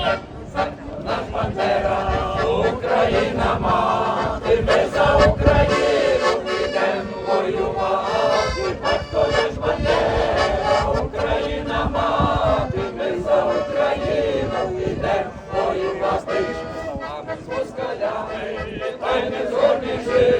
Наш пантера, Україна мати, ми за Україну підем воювати, батько наш бандера, Україна мати, ми за Україну підем воювати, а ми з москалями, та й не згодні жити.